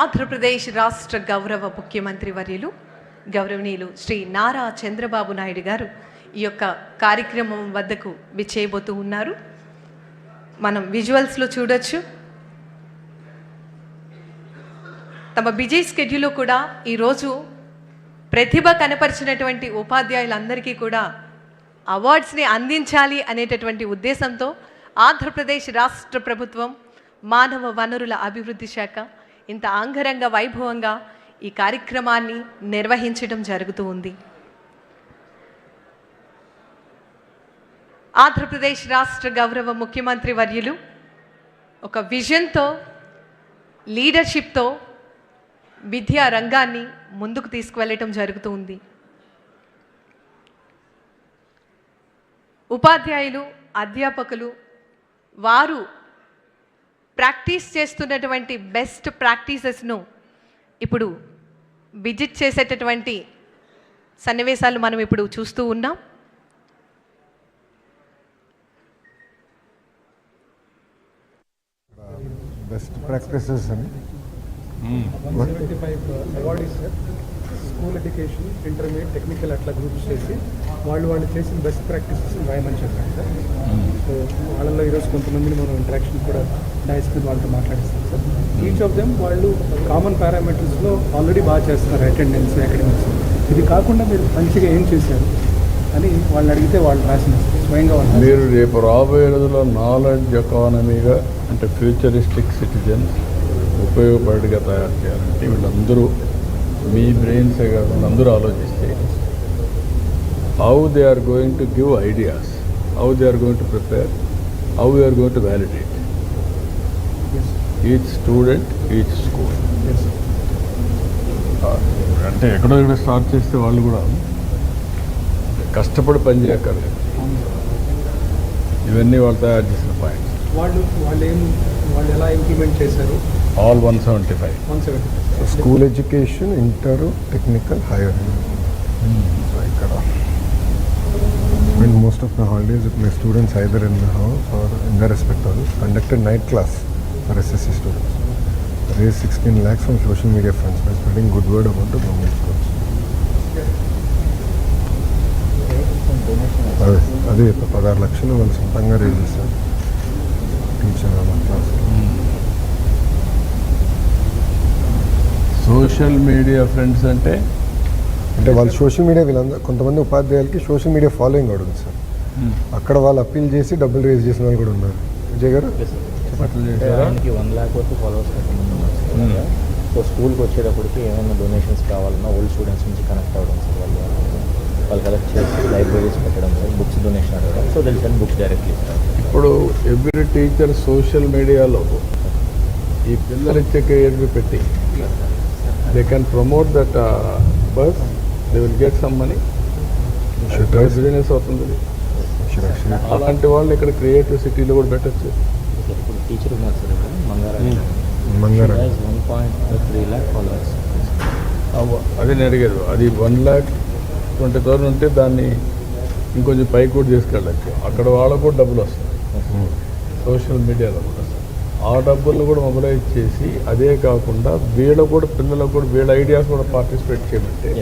ఆంధ్రప్రదేశ్ రాష్ట్ర గౌరవ ముఖ్యమంత్రి వర్యులు గౌరవనీయులు శ్రీ నారా చంద్రబాబు నాయుడు గారు ఈ యొక్క కార్యక్రమం వద్దకు విచ్చేయబోతూ ఉన్నారు. మనం విజువల్స్లో చూడొచ్చు. తమ బిజీ స్కెడ్యూల్లో కూడా ఈరోజు ప్రతిభ కనపరిచినటువంటి ఉపాధ్యాయులందరికీ కూడా అవార్డ్స్ని అందించాలి అనేటటువంటి ఉద్దేశంతో ఆంధ్రప్రదేశ్ రాష్ట్ర ప్రభుత్వం మానవ వనరుల అభివృద్ధి శాఖ ఇంత ఆంగరంగ వైభవంగా ఈ కార్యక్రమాన్ని నిర్వహించడం జరుగుతూ ఉంది. ఆంధ్రప్రదేశ్ రాష్ట్ర గౌరవ ముఖ్యమంత్రి వర్యులు ఒక విజన్తో లీడర్షిప్తో విద్యా రంగాన్ని ముందుకు తీసుకువెళ్ళటం జరుగుతూ ఉంది. ఉపాధ్యాయులు అధ్యాపకులు వారు ప్రాక్టీస్ చేస్తున్నటువంటి బెస్ట్ ప్రాక్టీసెస్ను ఇప్పుడు విజిట్ చేసేటటువంటి సన్నివేశాలు మనం ఇప్పుడు చూస్తూ ఉన్నాం. బెస్ట్ ప్రాక్టీసెస్ అని. స్కూల్ ఎడ్యుకేషన్ ఇంటర్మీడియట్ టెక్నికల్ అట్లా గ్రూప్స్ చేసి వాళ్ళు వాళ్ళు చేసిన బెస్ట్ ప్రాక్టీసెస్ రాయమని చెప్పారు సార్. సో వాళ్ళలో ఈరోజు కొంతమందిని మనం ఇంటరాక్షన్ కూడా డైస్ మీద వాళ్ళతో మాట్లాడిస్తాం సార్. ఈచ్ ఆఫ్ దెమ్ వాళ్ళు కామన్ పారామీటర్స్లో ఆల్రెడీ బాగా చేస్తున్నారు అటెండెన్స్ అకాడమిక్స్ ఇది కాకుండా మీరు మంచిగా ఏం చేశారు అని వాళ్ళని అడిగితే వాళ్ళు రాసిన స్వయంగా వాళ్ళు మీరు రేపు రాబోయే రోజుల్లో నాలెడ్జ్ ఎకానమీగా అంటే ఫ్యూచరిస్టిక్ సిటిజన్స్ ఉపయోగపడిగా తయారు చేయాలంటే వీళ్ళందరూ మీ బ్రెయిన్సే కాకుండా అందరూ ఆలోచిస్తే how they are going to give ideas how they are going to prepare how they are going to validate each student each school. అంటే ఎక్కడో ఇక్కడ స్టార్ట్ చేస్తే వాళ్ళు కూడా కష్టపడి పని చేయక్కర్లేదు. ఇవన్నీ వాళ్ళు తయారు చేసిన పాయింట్స్ వాళ్ళు వాళ్ళు ఏం వాళ్ళు ఎలా ఇంప్లిమెంట్ చేశారు? All one seventy five seventy school education inter technical higher ఇక్కడ. And most of the holidays my students either in the house or in the respect house conducted night class for SSC students raise sixteen lakhs from social media funds by spreading good word about the government schools అదే అదే పదహారు లక్షలు వాళ్ళు సొంతంగా raise చేస్తారు teacher class social media friends అంటే? అంటే వాళ్ళు సోషల్ మీడియా వీళ్ళందరూ కొంతమంది ఉపాధ్యాయులకి సోషల్ మీడియా ఫాలోయింగ్ కూడా ఉంది సార్. అక్కడ వాళ్ళు అప్పీల్ చేసి డబ్బులు రేజ్ చేసిన వాళ్ళు కూడా ఉన్నారు. విజయ్ గారు? వన్ ల్యాక్ వరకు ఫాలోవర్స్ Hmm. సో స్కూల్కి వచ్చేటప్పటికి ఏమైనా డొనేషన్స్ కావాలన్నా ఓల్డ్ స్టూడెంట్స్ నుంచి కనెక్ట్ అవ్వడం సార్. వాళ్ళు వాళ్ళు కలెక్ట్ చేసి లైబ్రరీస్ పెట్టడం సార్ బుక్స్ డొనేషన్ అడగడం. సో తెలిసి బుక్స్ డైరెక్ట్లీ ఇప్పుడు ఎవ్రీ టీచర్ సోషల్ మీడియాలో ఈ పిల్లలు ఇచ్చే కెరియర్ పెట్టి they can promote that bus they will get some money Should try. Business అవుతుంది. అలాంటి వాళ్ళు ఇక్కడ క్రియేటివ్ సిటీలో కూడా పెట్టచ్చు. ఇప్పుడు టీచర్ ఉన్నారు సార్ ఇక్కడ one point three lakh followers అది నేను అడిగారు. అది వన్ ల్యాక్ ట్వంటీ థౌసండ్ ఉంటే దాన్ని ఇంకొంచెం పైకి కూడా తీసుకెళ్ళచ్చు. అక్కడ వాళ్ళకు కూడా డబ్బులు వస్తాయి. సోషల్ మీడియాలో కూడా. ఆ డబ్బులను కూడా మొబిలైజ్ చేసి అదే కాకుండా వీళ్ళకు కూడా పిల్లలకు కూడా వీళ్ళ ఐడియాస్ కూడా పార్టిసిపేట్ చేయమంటే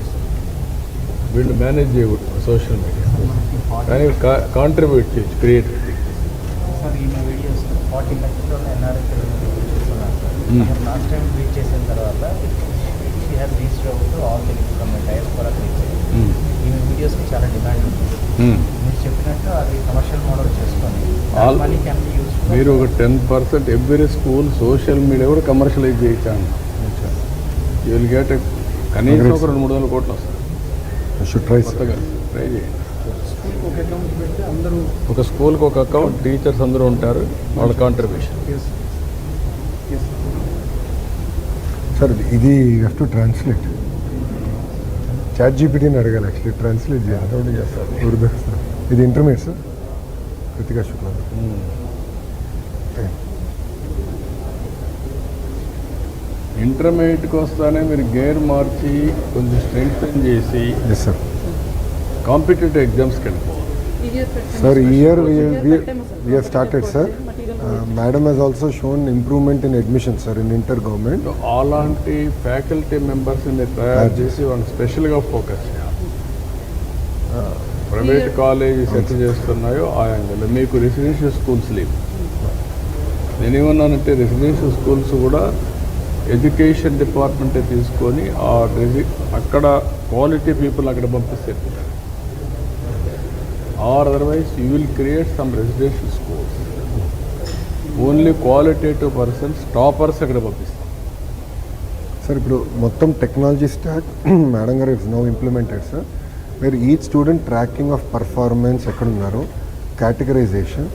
వీళ్ళు మేనేజ్ చేయకూడదు సోషల్ మీడియా. కానీ కాంట్రిబ్యూట్ చేయొచ్చు క్రియేటివిటీ సార్ ఈయన వీడియోస్ ఫార్టీ లక్షల ఎన్ఆర్ఐ చూస్తున్నారు Hmm. Sir last time reach చేసిన తర్వాత has reach out all the from diaspora reach ఈమె వీడియోస్కి చాలా డిమాండ్ ఉంది. మీరు చెప్పినట్టు అది కమర్షియల్ మోడల్ చేసుకొని మనీ క్యాన్ బి యూస్ మీరు ఒక ten percent every school social media కూడా కమర్షియలైజ్ చేయించాను యూ విల్ గెట్ కనీసం ఒక రెండు మూడు వందల కోట్లు వస్తాయి. షుడ్ ట్రై ట్రై చేయండి ఒక స్కూల్కి ఒక అకౌంట్ టీచర్స్ అందరూ ఉంటారు. వాళ్ళ కాంట్రిబ్యూషన్ సార్ ఇది హ్యావ్ టు ట్రాన్స్లేట్ చాట్ జీపీటీని అడగాలి యాక్చువల్లీ ట్రాన్స్లేట్ చేయాలి. చేస్తారు ఉర్దూ. ఇది ఇంటర్మీడియట్ సార్ కృతికా శుక్లా. ఇంటర్మీడియట్కి వస్తానే మీరు గేర్ మార్చి కొంచెం స్ట్రెంగ్తన్ చేసి ఎస్ సార్ కాంపిటేటివ్ ఎగ్జామ్స్కి వెళ్ళిపోవాలి. సార్ ఈ year we have started sir madam he's also shown improvement in admission sir in inter government అలాంటి ఫ్యాకల్టీ మెంబర్స్ని తయారు చేసి వాళ్ళని స్పెషల్గా ఫోకస్ చేయాలి. ప్రైవేట్ కాలేజ్ సెట్ చేస్తున్నాయో ఆ యాంగిల్ మీకు రెసిడెన్షియల్ స్కూల్స్ లేవు. నేనేమన్నానంటే రెసిడెన్షియల్ స్కూల్స్ కూడా ఎడ్యుకేషన్ డిపార్ట్మెంటే తీసుకొని ఆ రెసి అక్కడ క్వాలిటీ పీపుల్ అక్కడ పంపిస్తే or otherwise you will create some residential only qualitative persons toppers అక్కడ పంపిస్తాం సార్ ఇప్పుడు మొత్తం టెక్నాలజీ స్టాక్ మేడం గారు it's no implemented sir. Where each student tracking of performance ఎక్కడ ఉన్నారో? Categorization.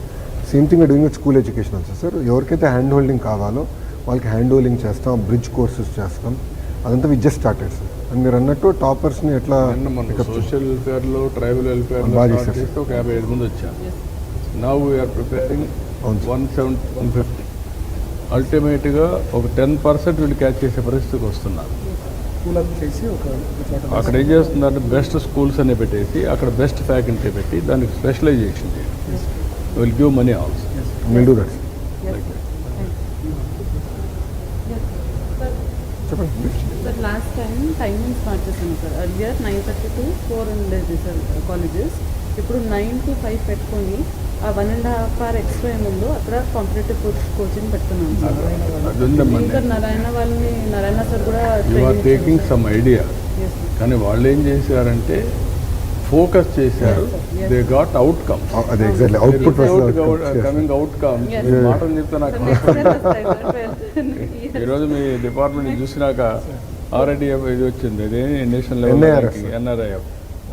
Same thing doing with school education also sir. ఎవరికైతే hand holding కావాలో వాళ్ళకి హ్యాండ్ హోల్డింగ్ చేస్తాం బ్రిడ్జ్ కోర్సెస్ చేస్తాం. అదంతా with just started sir. And మీరు అన్నట్టు టాపర్స్ని ఎట్లా? సోషల్ వెల్ఫేర్లో ట్రైబల్. చేస్తే ఒక యాభై ఐదు మంది వచ్చారు. నా we are preparing. One seventy one fifty. అల్టిమేట్గా ఒక టెన్ పర్సెంట్ వీళ్ళు క్యాచ్ చేసే పరిస్థితికి వస్తున్నారు. అక్కడ ఏం చేస్తుందంటే బెస్ట్ స్కూల్స్ అని పెట్టేసి అక్కడ బెస్ట్ ఫ్యాకల్టీ పెట్టి దానికి స్పెషలైజేషన్ చేయండి విల్ గివ్ మనీ ఆల్సో. చెప్పండి. Sir last time timing start చేసాను sir earlier nine thirty to four ఉండేది సార్ కాలేజెస్ ఇప్పుడు నైన్ టు ఫైవ్ పెట్టుకొని one and half hour extra ఏముందో అక్కడ కాంపిటేటివ్ కోచింగ్ అది ఉందమ్మా ఇంకా నారాయణ వాళ్ళని నారాయణ సార్ కూడా you are taking some idea. కానీ వాళ్ళు ఏం చేశారంటే ఫోకస్ చేశారు. దే గాట్ అవుట్కమ్ Oh, అదే exactly output coming outcome Yes. మాటలు చెప్తే నాకు. ఈరోజు మీ డిపార్ట్మెంట్ చూసినాక ఆర్ఐడిఎఫ్ ఇది వచ్చింది. ఇది national. Level NRIF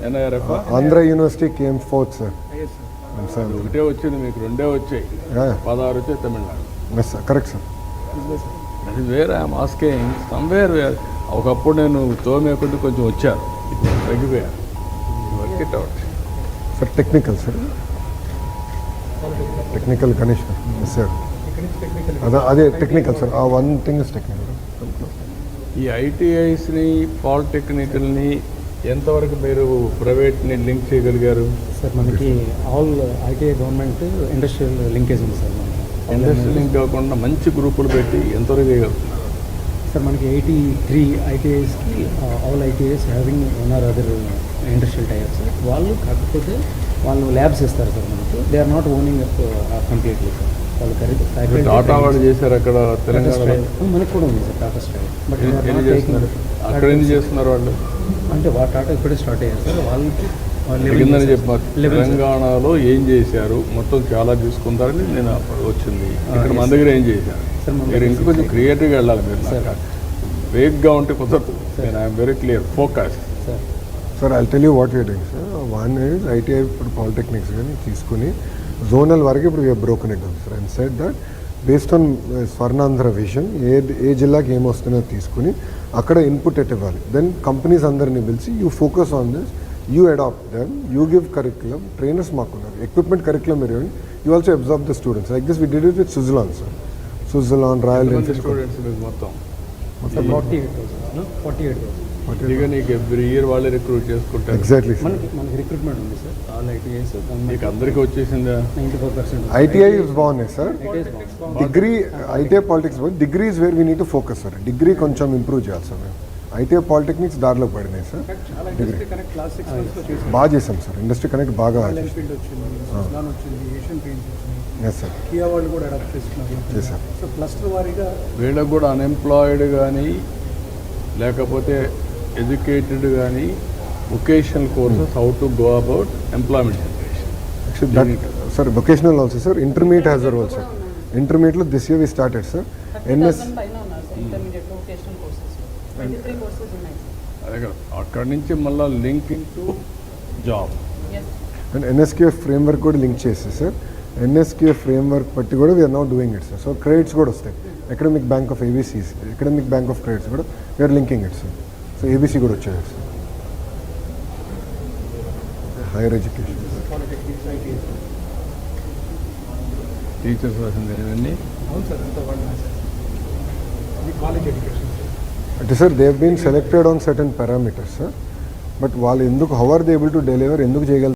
NIRF Andhra university came fourth sir sir ఒకటే వచ్చింది మీకు రెండే వచ్చాయి. పదహారు వచ్చాయి Tamil Nadu. Yes sir correct sir అది వేరే ఐఎమ్ ఆస్కింగ్ సమ్వేర్ వేర్ ఒకప్పుడు నేను తోమే కొద్ది కొంచెం వచ్చాను తగ్గిపోయాను work it out sir technical sir technical Ganesh yes sir అదే అదే టెక్నికల్ సార్ ఆ వన్ థింగ్ ఇస్ టెక్నికల్ ఈ ఐటీఐస్ని పాలిటెక్నికల్ని ఎంతవరకు మీరు ప్రైవేట్ని లింక్ చేయగలిగారు? సార్ మనకి all ITI government industrial linkage ఉంది సార్ మనకి. ఇండస్ట్రీ లింక్ కాకుండా మంచి గ్రూపులు పెట్టి ఎంతవరకు చేయగలుగుతున్నారు సార్ మనకి eighty three ఐటీఐస్కి all ITIs having one or other industrial types వాళ్ళు కాకపోతే వాళ్ళు ల్యాబ్స్ ఇస్తారు సార్ మనకి. They are not owning completely sir. వాళ్ళు టాటా చేశారు అక్కడ తెలంగాణలో? మనకి కూడా ఉంది సార్ టాటా స్టైల్ బట్ అక్కడ చేస్తున్నారు వాళ్ళు? అంటే వా టాటా ఇప్పుడే స్టార్ట్ అయ్యారు సార్. వాళ్ళకి వాళ్ళు కిందని చెప్పారు. తెలంగాణలో ఏం చేశారు? మొత్తం చాలా తీసుకుంటారని నేను అప్పుడు వచ్చింది. ఇక్కడ మన దగ్గర ఏం చేశారు? మీరు ఇంకా కొంచెం క్రియేటివ్గా వెళ్ళాలి మీరు వేగ్గా ఉంటే కుదరదు. నేను I'm very clear. Focus sir. Sir I tell you what you're doing sir one is ITI ఇప్పుడు పాలిటెక్నిక్స్ కానీ తీసుకుని జోనల్ వరకు ఇప్పుడు we are broken it sir and set that based on Swarnandhra vision ఏ ఏ జిల్లాకి ఏమొస్తుందో తీసుకుని అక్కడ ఇన్పుట్ ఎట్ ఇవ్వాలి. దెన్ కంపెనీస్ అందరినీ పిలిచి you focus on this you adapt then you give curriculum trainers మాకున్నారు equipment curriculum మీరు you also observe the students like this we did it with Suzlon sir Suzlon Royal Enfield students మొత్తం. Forty eight thousand forty eight thousand ఇక నీకు every year వాళ్ళే recruit చేసుకుంటారు. Exactly sir మనకి మనకి recruitment ఉంది sir all ITIs మీకు అందరికీ వచ్చేసిందా? నైంటీ ఫోర్ పర్సెంట్ ఐటీఐ బాగున్నాయి sir degree ITI politics degree is where we need to focus sir degree కొంచెం ఇంప్రూవ్ చేయాలి సార్ మేము ఐటీఐ పాలిటెక్నిక్స్ దారిలో పడినాయి సార్ చేసాం బాగా చేసాం సార్ ఇండస్ట్రీ కనెక్ట్ బాగా వీళ్ళకు కూడా అన్ఎంప్లాయిడ్ కానీ లేకపోతే ఎడ్యుకేటెడ్ కానీ vocational courses how to go about employment generation sir vocational also sir intermediate has or also ఇంటర్మీడియట్లో this year we started sir NS అక్కడి నుంచి మళ్ళీ linking to job and NSQF framework కూడా లింక్ చేసి sir NSQF framework బట్టి కూడా we are not doing it sir so credits కూడా వస్తాయి. Academic bank of ABCs academic bank of credits కూడా we are linking it sir so ABC కూడా వచ్చాయి. Sir higher education teachers ఇవన్నీ అంటే sir they been selected on certain parameters sir but వాళ్ళు ఎందుకు how are they able to deliver ఎందుకు చేయగలుగుతారు